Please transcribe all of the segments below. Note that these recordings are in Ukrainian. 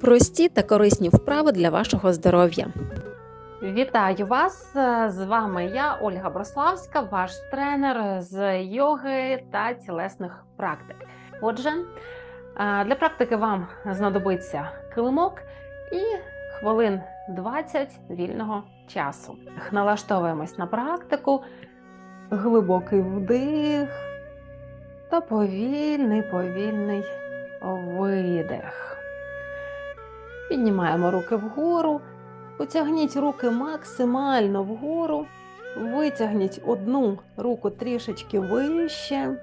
Прості та корисні вправи для вашого здоров'я. Вітаю вас! З вами я, Ольга Брославська, ваш тренер з йоги та тілесних практик. Отже, е, для практики вам знадобиться килимок і хвилин 20 вільного часу. Налаштовуємось на практику, глибокий вдих та повільний, повільний видих. Піднімаємо руки вгору. Потягніть руки максимально вгору, витягніть одну руку трішечки вище,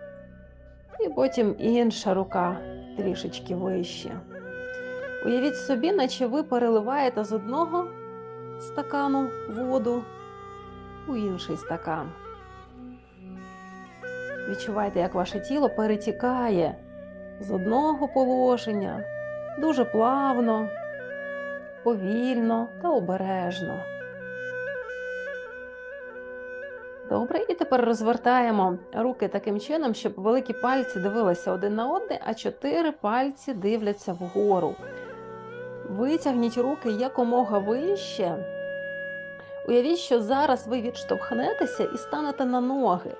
і потім інша рука трішечки вище. Уявіть собі, наче ви переливаєте з одного стакану воду у інший стакан. Відчувайте, як ваше тіло перетікає з одного положення дуже плавно повільно та обережно. Добре, і тепер розвертаємо руки таким чином, щоб великі пальці дивилися один на один, а чотири пальці дивляться вгору. Витягніть руки якомога вище. Уявіть, що зараз ви відштовхнетеся і станете на ноги.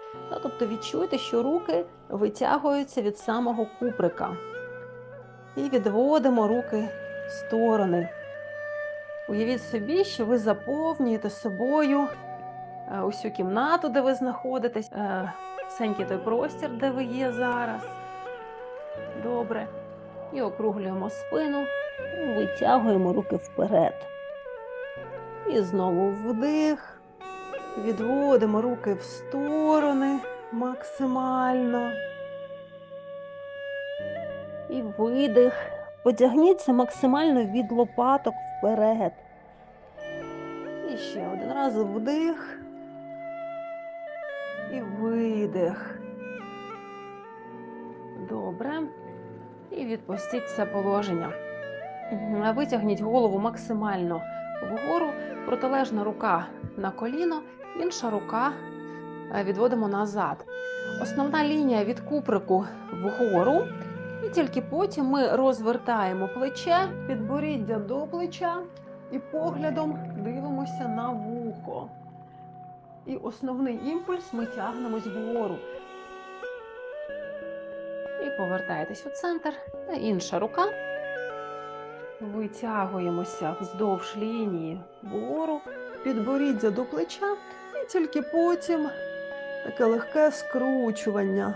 Тобто відчуйте, що руки витягуються від самого куприка. І відводимо руки в сторони. Уявіть собі, що ви заповнюєте собою е, усю кімнату, де ви знаходитесь, е, всенький той простір, де ви є зараз. Добре. І округлюємо спину, витягуємо руки вперед. І знову вдих. Відводимо руки в сторони максимально. І видих. Потягніться максимально від лопаток вперед. І ще один раз вдих і видих. Добре. І відпустіть це положення. Витягніть голову максимально вгору, протилежна рука на коліно, інша рука відводимо назад. Основна лінія від куприку вгору. І тільки потім ми розвертаємо плече, підборіддя до плеча і поглядом дивимося на вухо. І основний імпульс ми тягнемось вгору. І повертаєтесь у центр. Та інша рука. Витягуємося вздовж лінії вгору, підборіддя до плеча, і тільки потім таке легке скручування.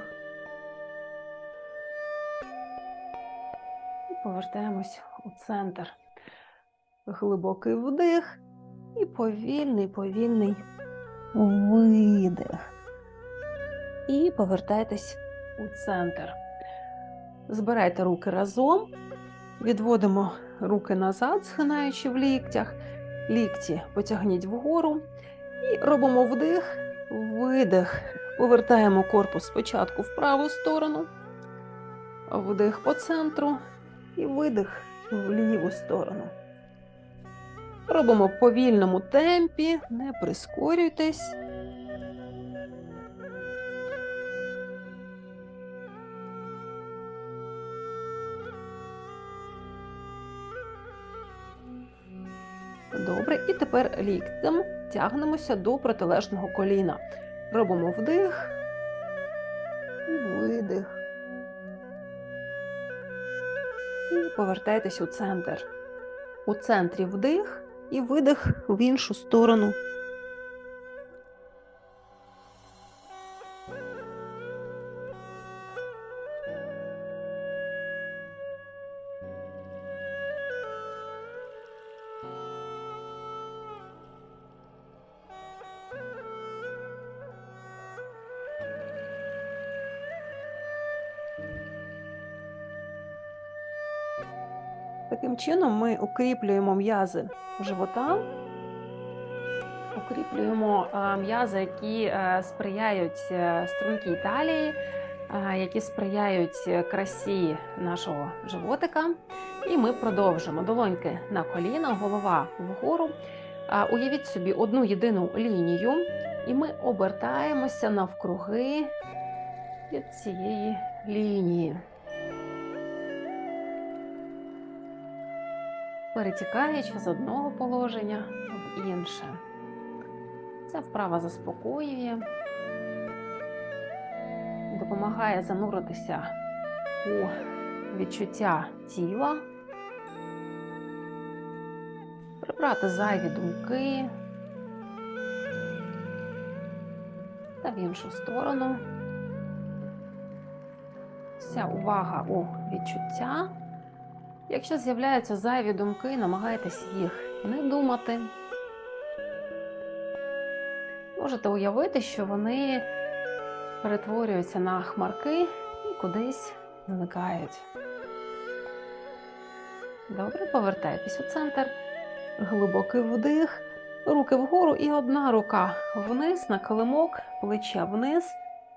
Повертаємось у центр. Глибокий вдих і повільний, повільний видих. І повертайтесь у центр. Збирайте руки разом, відводимо руки назад, схинаючи в ліктях, лікті потягніть вгору. І робимо вдих, видих. Повертаємо корпус спочатку в праву сторону, вдих по центру, і видих в ліву сторону. Робимо в повільному темпі, не прискорюйтесь. Добре, і тепер ліктем тягнемося до протилежного коліна. Робимо вдих повертайтесь у центр. У центрі вдих і видих в іншу сторону. Таким чином ми укріплюємо м'язи живота, укріплюємо е, м'язи, які е, сприяють е, стрункій талії, які сприяють красі нашого животика. І ми продовжимо долоньки на коліна, голова вгору. Уявіть собі одну єдину лінію, і ми обертаємося навкруги від цієї лінії. Перетікаючи з одного положення в інше. Ця вправа заспокоює, допомагає зануритися у відчуття тіла, прибрати зайві думки та в іншу сторону. Вся увага у відчуття. Якщо з'являються зайві думки, намагайтесь їх не думати. Можете уявити, що вони перетворюються на хмарки і кудись зникають. Добре, повертайтесь у центр. Глибокий вдих, руки вгору і одна рука вниз на килимок, плече вниз.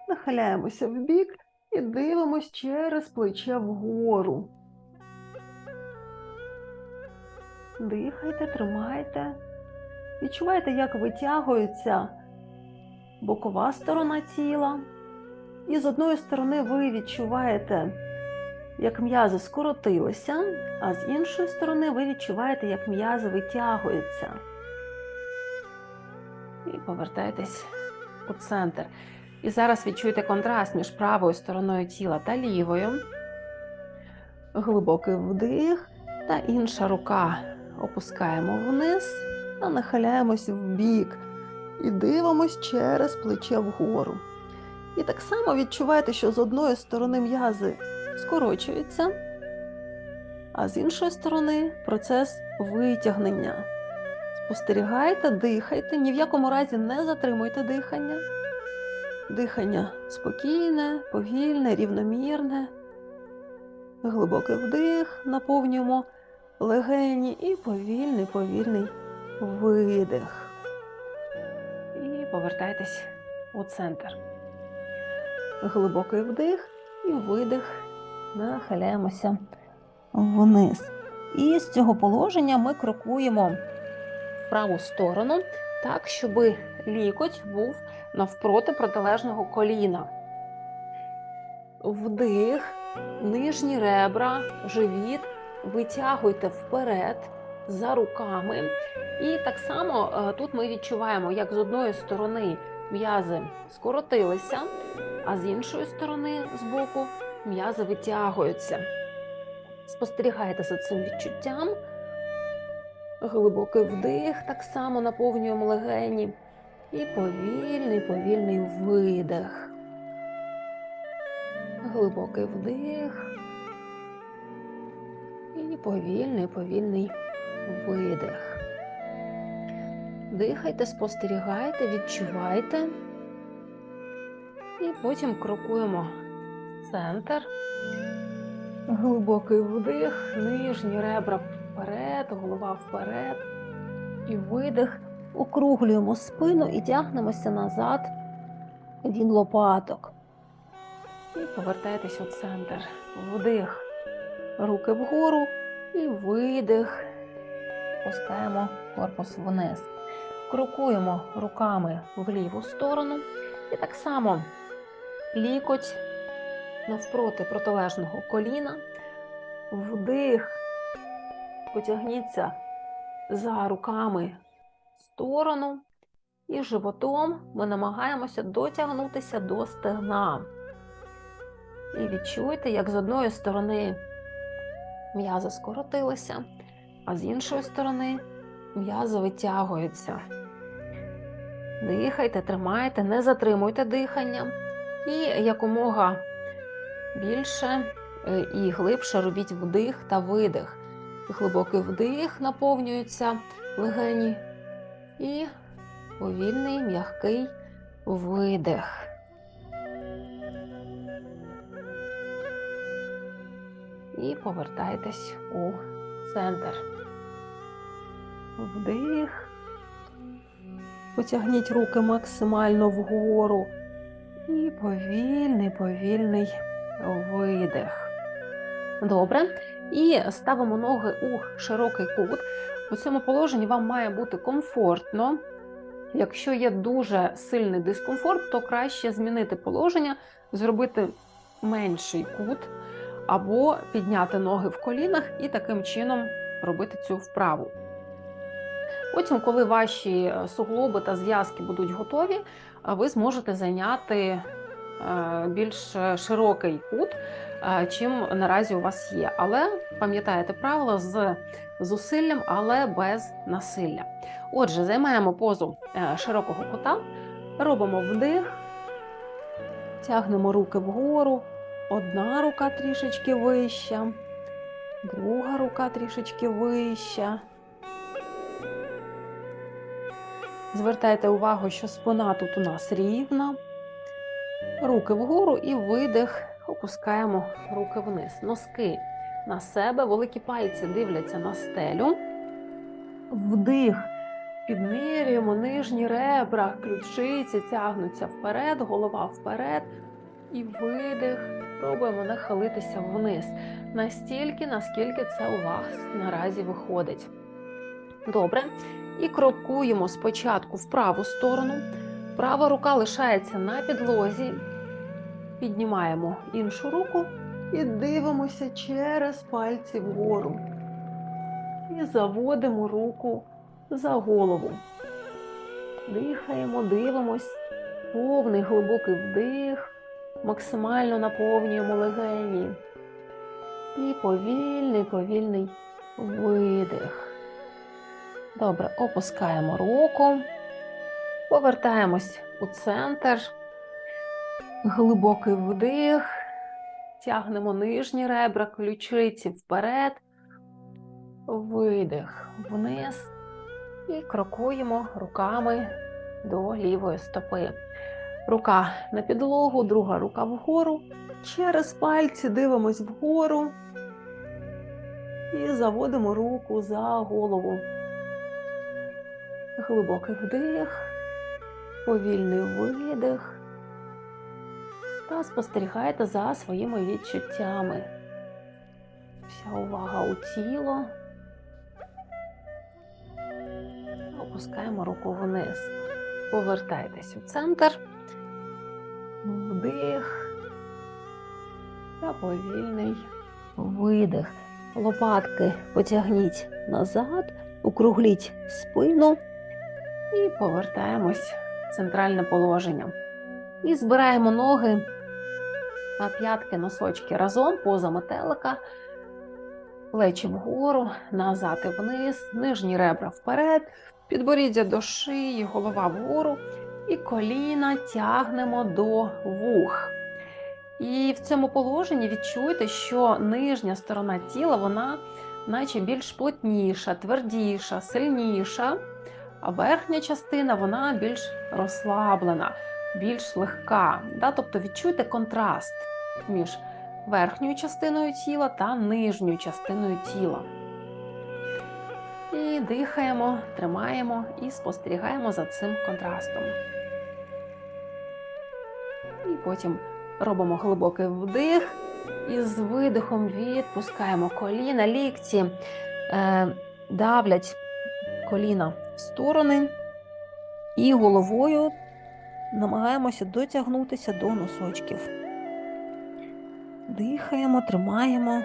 Нахиляємося в бік і дивимось через плече вгору. Дихайте, тримайте. Відчувайте, як витягується бокова сторона тіла. І з одної сторони ви відчуваєте, як м'язи скоротилися, а з іншої сторони ви відчуваєте, як м'язи витягуються. І повертайтесь у центр. І зараз відчуйте контраст між правою стороною тіла та лівою. Глибокий вдих та інша рука опускаємо вниз та нахиляємось в бік і дивимось через плече вгору. І так само відчуваєте, що з одної сторони м'язи скорочуються, а з іншої сторони процес витягнення. Спостерігайте, дихайте, ні в якому разі не затримуйте дихання. Дихання спокійне, повільне, рівномірне. Глибокий вдих, наповнюємо легені і повільний, повільний видих. І повертайтесь у центр. Глибокий вдих і видих. Нахиляємося вниз. І з цього положення ми крокуємо в праву сторону, так, щоб лікоть був навпроти протилежного коліна. Вдих, нижні ребра, живіт витягуйте вперед за руками. І так само е, тут ми відчуваємо, як з одної сторони м'язи скоротилися, а з іншої сторони, з боку, м'язи витягуються. Спостерігайте за цим відчуттям. Глибокий вдих, так само наповнюємо легені. І повільний, повільний видих. Глибокий вдих. І повільний, повільний видих. Дихайте, спостерігайте, відчувайте. І потім крокуємо центр. Глибокий вдих, нижні ребра вперед, голова вперед. І видих. Округлюємо спину і тягнемося назад він лопаток. І повертайтесь у центр. Вдих. Руки вгору і видих. Пускаємо корпус вниз. Крокуємо руками в ліву сторону. І так само лікоть навпроти протилежного коліна. Вдих. Потягніться за руками в сторону. І животом ми намагаємося дотягнутися до стегна. І відчуйте, як з одної сторони м'язи скоротилися, а з іншої сторони м'язи витягуються. Дихайте, тримайте, не затримуйте дихання. І якомога більше е, і глибше робіть вдих та видих. Глибокий вдих наповнюється легені. І повільний, м'який видих. І повертайтесь у центр. Вдих. Потягніть руки максимально вгору. І повільний, повільний видих. Добре. І ставимо ноги у широкий кут. У цьому положенні вам має бути комфортно. Якщо є дуже сильний дискомфорт, то краще змінити положення, зробити менший кут, або підняти ноги в колінах і таким чином робити цю вправу. Потім, коли ваші е, суглоби та зв'язки будуть готові, ви зможете зайняти е, більш широкий кут, е, чим наразі у вас є. Але пам'ятаєте правило з зусиллям, але без насилля. Отже, займаємо позу е, широкого кута, робимо вдих, тягнемо руки вгору, одна рука трішечки вища, друга рука трішечки вища. Звертайте увагу, що спина тут у нас рівна. Руки вгору і видих. Опускаємо руки вниз. Носки на себе, великі пальці дивляться на стелю. Вдих. Підмірюємо нижні ребра, ключиці тягнуться вперед, голова вперед. І видих. Пробуємо нахилитися вниз. Настільки, наскільки це у вас наразі виходить. Добре. І крокуємо спочатку в праву сторону. Права рука лишається на підлозі. Піднімаємо іншу руку і дивимося через пальці вгору. І заводимо руку за голову. Дихаємо, дивимось. Повний глибокий вдих. Максимально наповнюємо легені. І повільний, повільний видих. Добре, опускаємо руку, повертаємось у центр, глибокий вдих, тягнемо нижні ребра, ключиці вперед, видих вниз і крокуємо руками до лівої стопи. Рука на підлогу, друга рука вгору. Через пальці дивимось вгору і заводимо руку за голову. Глибокий вдих, повільний видих. Та спостерігайте за своїми відчуттями. Вся увага у тіло. Опускаємо руку вниз. Повертайтесь у центр. Вдих. Та повільний видих. Лопатки потягніть назад, округліть спину. І повертаємось в центральне положення. І збираємо ноги на п'ятки, носочки разом, поза метелика, плечі вгору, назад і вниз, нижні ребра вперед, підборіддя до шиї, голова вгору, і коліна тягнемо до вух. І в цьому положенні відчуйте, що нижня сторона тіла, вона наче більш плотніша, твердіша, сильніша а верхня частина вона більш розслаблена, більш легка. Да? Тобто відчуйте контраст між верхньою частиною тіла та нижньою частиною тіла. І дихаємо, тримаємо і спостерігаємо за цим контрастом. Потім робимо глибокий вдих і з видихом відпускаємо коліна, лікті е, давлять коліна в сторони і головою намагаємося дотягнутися до носочків. Дихаємо, тримаємо.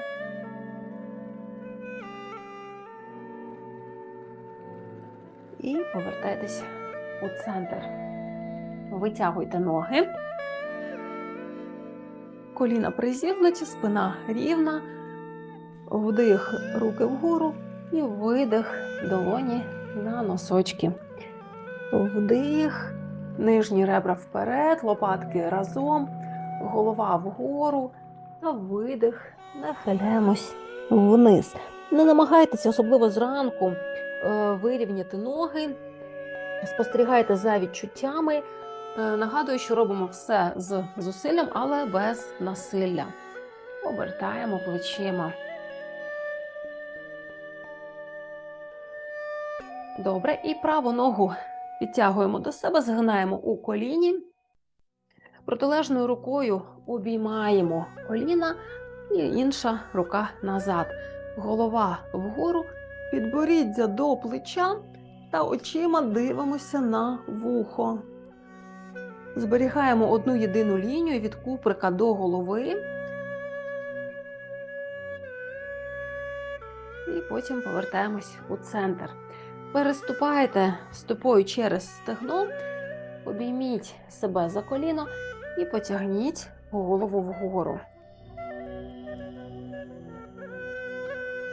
І повертайтеся у центр. Витягуйте ноги. Коліна призігнуті, спина рівна. Вдих руки вгору і видих долоні на носочки. Вдих, нижні ребра вперед, лопатки разом, голова вгору та видих, нахиляємось вниз. Не намагайтеся, особливо зранку, е, вирівняти ноги, спостерігайте за відчуттями. Е, Нагадую, що робимо все з зусиллям, але без насилля. Обертаємо плечима. Добре, і праву ногу підтягуємо до себе, згинаємо у коліні. Протилежною рукою обіймаємо коліна і інша рука назад. Голова вгору, підборіддя до плеча та очима дивимося на вухо. Зберігаємо одну єдину лінію від куприка до голови. І потім повертаємось у центр. Переступайте стопою через стегно, обійміть себе за коліно і потягніть голову вгору.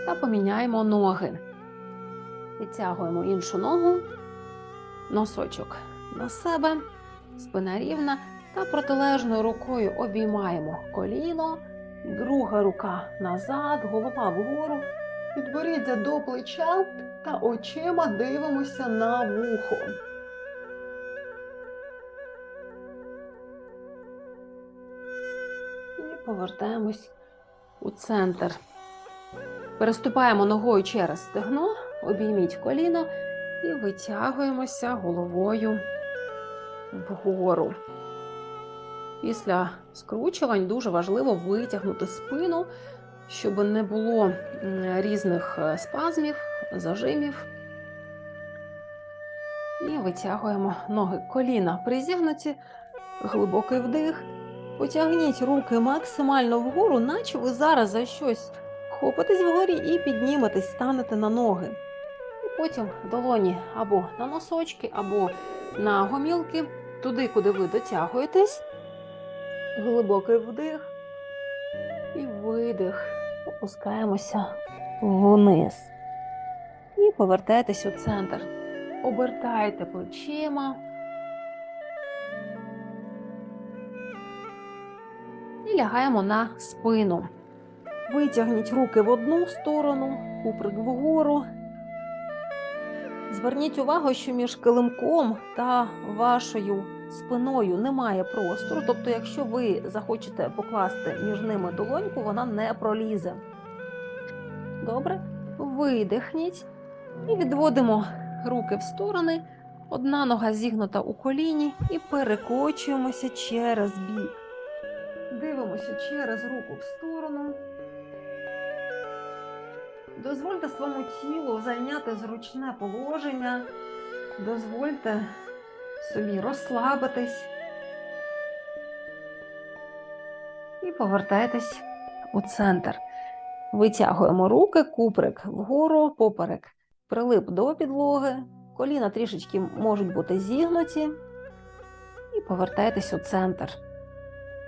Та поміняємо ноги. Підтягуємо іншу ногу, носочок до себе, спина рівна та протилежною рукою обіймаємо коліно, друга рука назад, голова вгору, підборіддя до плеча та очима дивимося на вухо. І повертаємось у центр. Переступаємо ногою через стегно, обійміть коліно і витягуємося головою вгору. Після скручувань дуже важливо витягнути спину, щоб не було різних е, спазмів, зажимів. І витягуємо ноги. Коліна призігнуті, глибокий вдих. Потягніть руки максимально вгору, наче ви зараз за щось хопитесь вгорі і підніметесь, станете на ноги. І потім долоні або на носочки, або на гомілки, туди, куди ви дотягуєтесь. Глибокий вдих і видих. Опускаємося вниз. І повертайтесь у центр. Обертайте плечима. І лягаємо на спину. Витягніть руки в одну сторону, куприк вгору. Зверніть увагу, що між килимком та вашою спиною немає простору. Тобто, якщо ви захочете покласти між ними долоньку, вона не пролізе. Добре? Видихніть і відводимо руки в сторони. Одна нога зігнута у коліні і перекочуємося через бік. Дивимося через руку в сторону. Дозвольте своєму тілу зайняти зручне положення. Дозвольте собі розслабитись. І повертайтесь у центр. Витягуємо руки, куприк вгору, поперек прилип до підлоги, коліна трішечки можуть бути зігнуті. І повертайтесь у центр.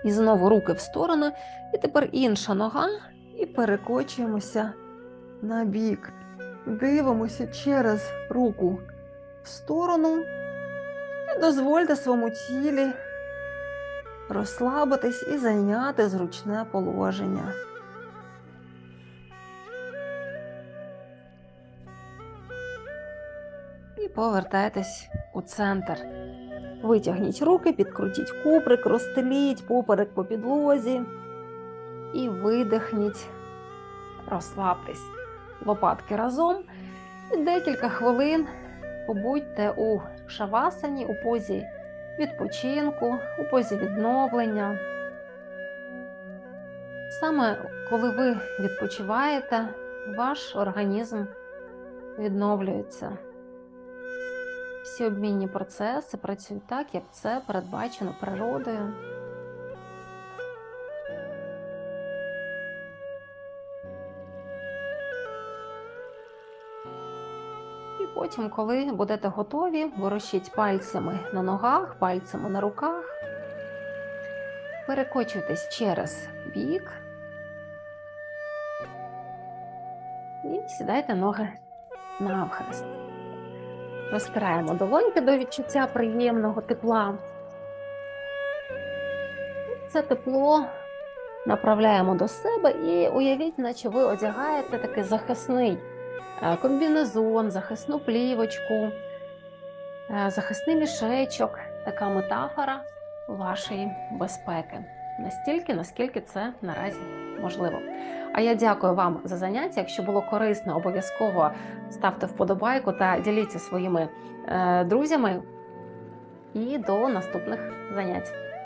І знову руки в сторону. І тепер інша нога, і перекочуємося на бік. Дивимося через руку в сторону. І дозвольте своєму тілі розслабитись і зайняти зручне положення. І повертайтесь у центр. Витягніть руки, підкрутіть куприк, розстеліть поперек по підлозі і видихніть, розслабтесь. Лопатки разом. І декілька хвилин побудьте у шавасані, у позі відпочинку, у позі відновлення. Саме коли ви відпочиваєте, ваш організм відновлюється. Всі обмінні процеси працюють так, як це передбачено природою. Потім, коли будете готові, ворушіть пальцями на ногах, пальцями на руках. Перекочуйтесь через бік. І сідайте ноги навхрест. Розпираємо долоньки до відчуття приємного тепла. Це тепло направляємо до себе і уявіть, наче ви одягаєте такий захисний комбінезон, захисну плівочку, е, захисний мішечок, така метафора вашої безпеки. Настільки, наскільки це наразі можливо. А я дякую вам за заняття. Якщо було корисно, обов'язково ставте вподобайку та діліться своїми е, друзями. І до наступних занять.